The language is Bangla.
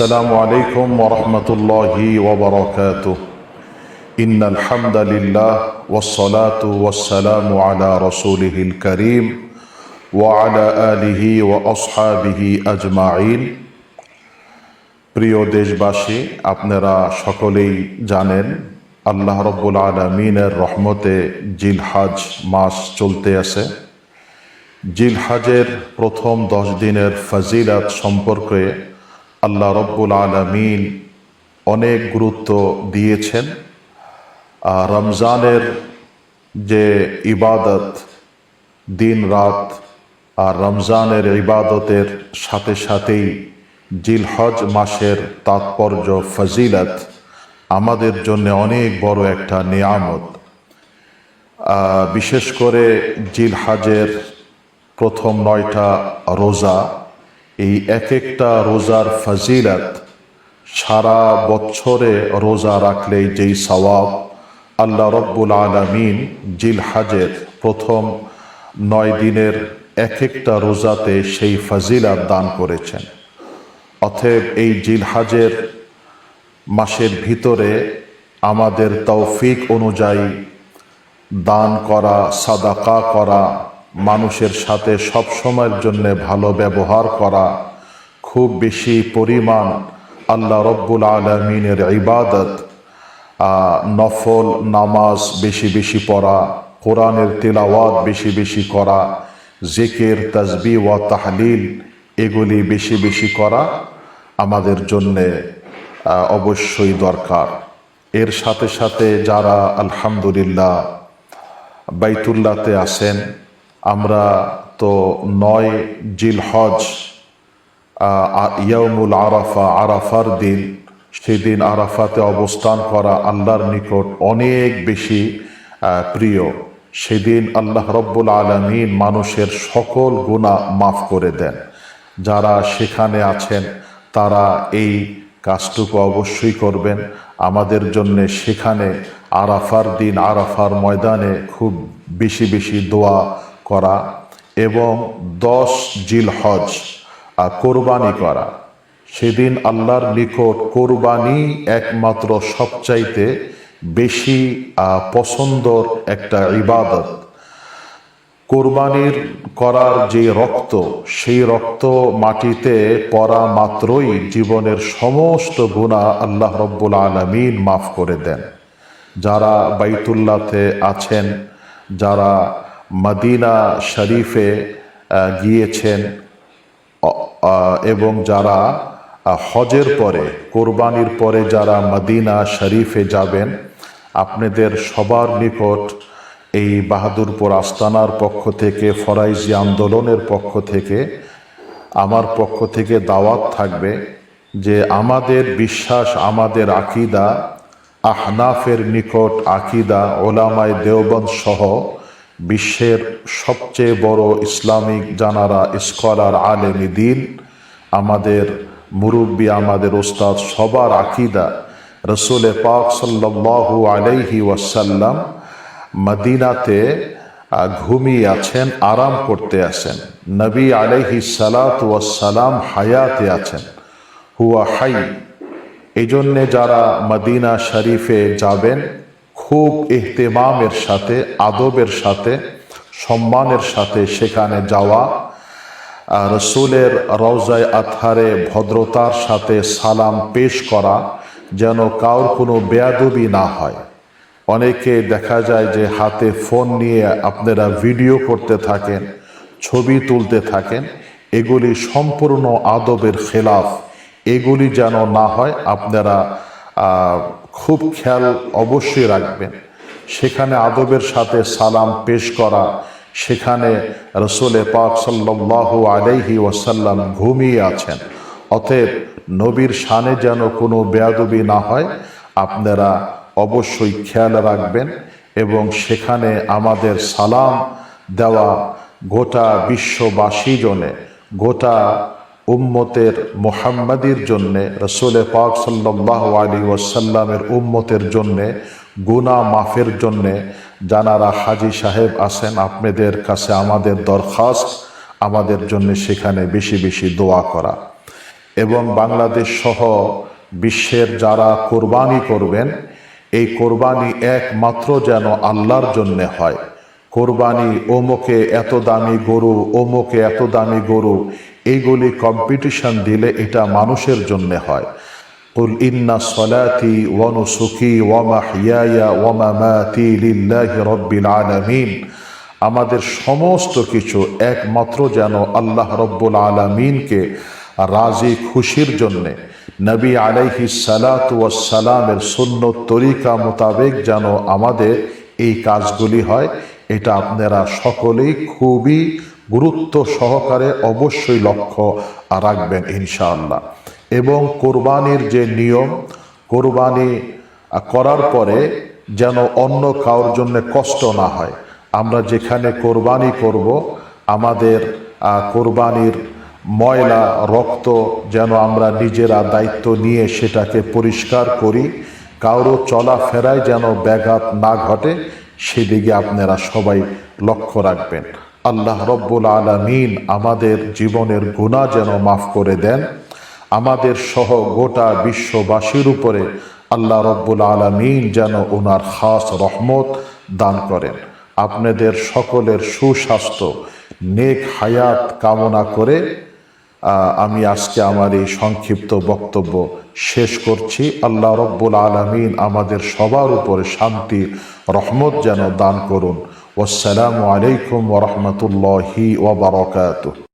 السلام عليكم ورحمة الله وبركاته إن الحمد لله والصلاة والسلام على رسوله الكريم وعلى آله وأصحابه أجمعين প্রিয় দেশবাসী আপনারা সকলেই জানেন আল্লাহ রব্বুল আলমিনের রহমতে জিলহাজ মাস চলতে আছে জিলহাজের প্রথম দশ দিনের ফজিলাত সম্পর্কে আল্লাহ রব্বুল আলমিন অনেক গুরুত্ব দিয়েছেন। রমজানের যে ইবাদত, দিন রাত আর রমজানের ইবাদতের সাথে সাথেই জিলহজ মাসের তাৎপর্য, ফজিলত আমাদের জন্য অনেক বড় একটা নিয়ামত। বিশেষ করে জিলহাজের প্রথম নয়টা রোজা এই এক একটা রোজার ফজিলত, সারা বছরে রোজা রাখলেই যেই সওয়াব আল্লাহ রব্বুল আলমিন জিলহাজের প্রথম নয় দিনের এক একটা রোজাতে সেই ফজিলাত দান করেছেন। অতএব এই জিলহাজের মাসের ভিতরে আমাদের তৌফিক অনুযায়ী দান করা, সাদাকা করা মানুষের সাথে সব সময়ের জন্য ভালো ব্যবহার করা, খুব বেশি পরিমাণ আল্লাহ রব্বুল আলমিনের ইবাদত নফল নামাজ বেশি বেশি পড়া, কোরআনের তেলাওয়াত বেশি বেশি করা, জেকের তসবি ওয়া তাহলিল এগুলি বেশি বেশি করা আমাদের জন্যে অবশ্যই দরকার। এর সাথে সাথে যারা আলহামদুলিল্লাহ বাইতুল্লাতে আছেন আমরা তো নয় জিল হজ ইয়ামুল আরাফা, আরাফার দিন। সেদিন আরাফাতে অবস্থান করা আল্লাহর নিকট অনেক বেশি প্রিয়। সেদিন আল্লাহ রব্বুল আলমিন মানুষের সকল গুণা মাফ করে দেন। যারা সেখানে আছেন, তারা এই কাজটুকু অবশ্যই করবেন। আমাদের জন্য সেখানে আরাফার দিন, আরাফার ময়দানে খুব বেশি বেশি দোয়া করা এবং দশ জিল হজ কোরবানি করা। সেদিন আল্লাহর নিকট কোরবানি একমাত্র সবচাইতে বেশি পছন্দর একটা ইবাদত। কোরবানির করার যে রক্ত, সেই রক্ত মাটিতে পড়া মাত্রই জীবনের সমস্ত গুণা আল্লাহ রব্বুল আলমিন মাফ করে দেন। যারা বাইতুল্লাতে আছেন, যারা মদিনা শরীফে গিয়েছেন এবং যারা হজের পরে, কোরবানির পরে যারা মদিনা শরীফে যাবেন, আপনাদের সবার নিকট এই বাহাদুরপুর আস্তানার পক্ষ থেকে, ফরাইজি আন্দোলনের পক্ষ থেকে, আমার পক্ষ থেকে দাওয়াত থাকবে যে আমাদের বিশ্বাস, আমাদের আকিদা, আহনাফের নিকট আকিদা, ওলামায় দেওবন্দ সহ বিশ্বের সবচেয়ে বড় ইসলামিক জানারা, স্কলার, আলেমী দিন। আমাদের মুরব্বী, আমাদের ওস্তাদ, সবার আকিদা রসুল পাক সাল্লাল্লাহু আলাইহি ওয়াসাল্লাম মদিনাতে ঘুমিয়ে আছেন, আরাম করতে আছেন। নবী আলাইহি সালাত ওয়াসালাম হায়াতে আছেন। হুয়া হাই। এই জন্যে যারা মদিনা শরীফে যাবেন খুব এহতেমামের সাথে, আদবের সাথে, সম্মানের সাথে সেখানে যাওয়া রসুলের রওজায় আথারে ভদ্রতার সাথে সালাম পেশ করা যেন কাউর কোনো বেয়াদবি না হয়। অনেকে দেখা যায় যে হাতে ফোন নিয়ে আপনারা ভিডিও করতে থাকেন, ছবি তুলতে থাকেন, এগুলি সম্পূর্ণ আদবের খেলাফ। এগুলি যেন না হয়, আপনারা খুব খেয়াল অবশ্যই রাখবেন। সেখানে আদবের সাথে সালাম পেশ করা, সেখানে রসুলে পাক সাল্লাল্লাহু আলাইহি ওয়াসাল্লাম ঘুমিয়ে আছেন। অতএব নবীর শানে যেন কোনো বেয়াদবি না হয়, আপনারা অবশ্যই খেয়াল রাখবেন এবং সেখানে আমাদের সালাম দেওয়া গোটা বিশ্ববাসী জনে, গোটা উম্মতের মোহাম্মদীর জন্যে রসুলে পাক সাল্লাহ আলী ওয়াসাল্লামের উম্মতের জন্যে গুনা মাফের জন্যে জানারা হাজি সাহেব আছেন, আপনাদের কাছে আমাদের দরখাস্ত, আমাদের জন্য সেখানে বেশি বেশি দোয়া করা। এবং বাংলাদেশ সহ বিশ্বের যারা কোরবানি করবেন, এই কোরবানি একমাত্র যেন আল্লাহর জন্যে হয়। কোরবানি ওমোকে এত দামি গরু ওমোকে এত দামি গরু এইগুলি কম্পিটিশন দিলে এটা মানুষের জন্যে হয় قل إن صلاتي ونسكي ومحياي ومماتي لله رب العالمين আমাদের সমস্ত কিছু একমাত্র যেন আল্লাহ রব্বুল আলমিনকে রাজি খুশির জন্যে নবী আলাইহি সালামের সুন্নত তরিকা মোতাবেক যেন আমাদের এই কাজগুলি হয় এটা আপনারা সকলেই খুবই গুরুত্ব সহকারে অবশ্যই লক্ষ্য রাখবেন ইনশাআল্লাহ। এবং কোরবানির যে নিয়ম, কোরবানি করার পরে যেন অন্য কারোর জন্য কষ্ট না হয়। আমরা যেখানে কোরবানি করব, আমাদের কোরবানির ময়লা, রক্ত যেন আমরা নিজেরা দায়িত্ব নিয়ে সেটাকে পরিষ্কার করি। কারও চলাফেরায় যেন ব্যাঘাত না ঘটে সেদিকে আপনারা সবাই লক্ষ্য রাখবেন। আল্লাহ রব্বুল আলমিন আমাদের জীবনের গুণা যেন মাফ করে দেন। আমাদের সহ গোটা বিশ্ববাসীর উপরে আল্লাহ রব্বুল আলমিন যেন ওনার খাস রহমত দান করেন। আপনাদের সকলের সুস্বাস্থ্য, নেক হায়াত কামনা করে আমি আজকে আমার এই সংক্ষিপ্ত বক্তব্য শেষ করছি। আল্লাহ রব্বুল আলমিন আমাদের সবার উপরে শান্তি, রহমত যেন দান করুন। ওসালামু আলাইকুম ওরহমতুল্লাহি ওবরাকাতুহ